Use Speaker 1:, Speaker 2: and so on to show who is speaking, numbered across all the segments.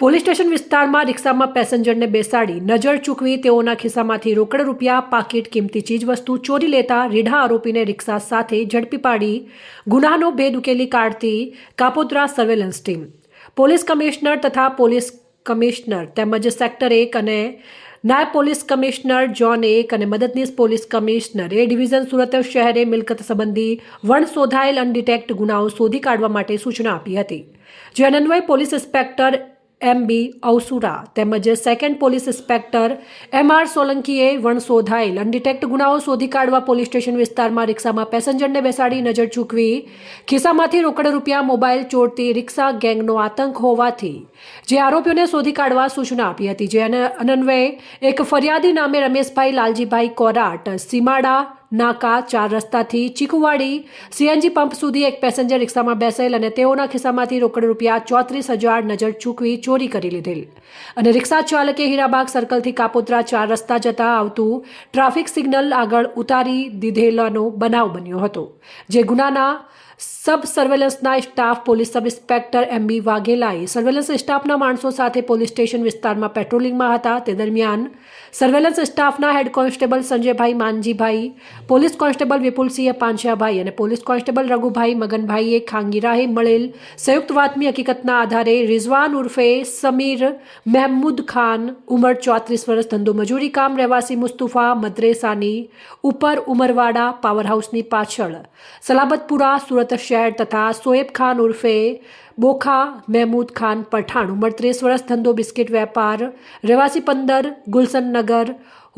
Speaker 1: Police station વિસ્તારમાં રિક્ષામાં પેસેન્જરને બેસાડી નજર ચૂકવી તેઓના ખિસ્સામાંથી રોકડ રૂપિયા, પાકીટ, કિંમતી ચીજવસ્તુ ચોરી લેતા રીઢા આરોપીને રિક્ષા સાથે ઝડપી પાડી. ગુનાનો ભેદ ઉકેલી કાઢતી Kapodra surveillance team police commissioner તથા પોલીસ કમિશનર તેમજ સેક્ટર એક અને નાયબ પોલીસ કમિશનર જોન એક અને મદદનીશ police commissioner A division Surat શહેરે મિલકત સંબંધી વણ શોધાયેલ અનડિટેક્ટ ગુનાઓ શોધી કાઢવા માટે સૂચના આપી હતી. જે અન્વયે પોલીસ ઇન્સ્પેક્ટર એમ બી અવસુરા તેમજ second police inspector M R સોલંકીએ વણ શોધાયેલ અનડિટેક્ટ ગુનાઓ શોધી કાઢવા પોલીસ સ્ટેશન વિસ્તારમાં રિક્ષામાં પેસેન્જરને બેસાડી નજર ચૂકવી. ખિસ્સામાંથી રોકડ રૂપિયા, મોબાઈલ ચોરતી રિક્ષા ગેંગનો આતંક હોવાથી જે આરોપીઓને શોધી કાઢવા સૂચના આપી હતી. જે અનન્વયે એક ફરિયાદી નામે રમેશભાઈ લાલજીભાઈ કોરાટ સીમાડા નાકા, ચાર રસ્તાથી ચીકુવાડી, સીએનજી પંપ સુધી એક પેસેન્જર રિક્ષામાં બેસેલ અને તેઓના ખિસ્સામાંથી રોકડ રૂપિયા ચોત્રીસ હજાર નજર ચૂકવી ચોરી કરી લીધેલ. અને રિક્ષા ચાલકે હીરાબાગ સર્કલથી કાપોદ્રા ચાર રસ્તા જતા આવતું ટ્રાફિક સિગ્નલ આગળ ઉતારી દીધેલાનો બનાવ બન્યો હતો, જે ગુનાના sub સર્વેલન્સના staff, police sub inspector M B વાઘેલાએ surveillance સ્ટાફના માણસો સાથે પોલીસ સ્ટેશન વિસ્તારમાં પેટ્રોલિંગમાં હતા. તે દરમિયાન સર્વેલન્સ સ્ટાફના head constable Sanjaybhai Manjibhai police constable Vipulsinh Panchhiyabhai અને પોલીસ કોન્સ્ટેબલ રઘુભાઈ મગનભાઈએ ખાંગીરાહે મળેલ સંયુક્ત વાતમી હકીકતના આધારે રિઝવાન ઉર્ફે સમીર મહેમૂદ ખાન ઉંમર ચોત્રીસ વર્ષ ધંધો મજૂરી કામ, રહેવાસી મુસ્તુફા મદ્રેસાની ઉપર ઉમરવાડા પાવરહાઉસની પાછળ. સલાબતપુરા, સુરત શહેર તથા સોએબ ખાન ઉર્ફે બોખા મહેમૂદ ખાન પઠાણ ઉંમર ત્રીસ વર્ષ, ધંધો બિસ્કિટ વેપાર, રહેવાસી પંદર ગુલશનનગર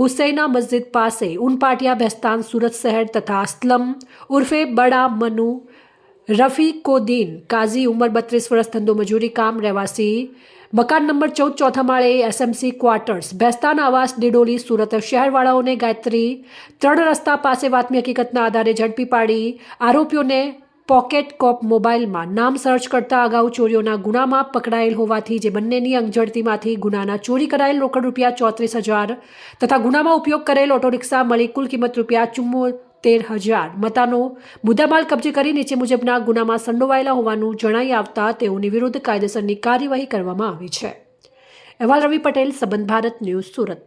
Speaker 1: હુસૈના મસ્જિદ પાસે ઉનપાટિયા બેસ્તાન સુરત શહેર તથા અસ્લમ ઉર્ફે બડા મનુ રફીકોદીન કાઝી ઉંમર બત્રીસ વર્ષ ધંધો મજૂરી કામ રહેવાસી. મકાન નંબર ચૌદ ચોથા માળે એસએમસી ક્વાર્ટર્સ. ભેસ્તાન આવાસ ડિડોલી સુરત શહેરવાળાઓને ગાયત્રી. ત્રણ રસ્તા પાસે વાતમી હકીકતના આધારે ઝડપી પાડી આરોપીઓને પોકેટ કોપ મોબાઈલમાં નામ સર્ચ કરતા અગાઉ ચોરીઓના ગુનામાં પકડાયેલ હોવાથી જે બંનેની અંગઝડતીમાંથી ગુનાના ચોરી કરાયેલ રોકડ રૂપિયા ચોત્રીસ હજાર તથા ગુનામાં ઉપયોગ કરેલ ઓટો રિક્ષા મળી કુલ કિંમત રૂપિયા ચુમ્મોતેર હજાર મતાનો મુદ્દામાલ કબજે કરી નીચે મુજબના ગુનામાં સંડોવાયેલા હોવાનું જણાઈ આવતા તેઓની વિરુદ્ધ કાયદેસરની કાર્યવાહી કરવામાં આવી છે. અહેવાલ રવિ પટેલ, સંબંધ ભારત ન્યૂઝ સુરત.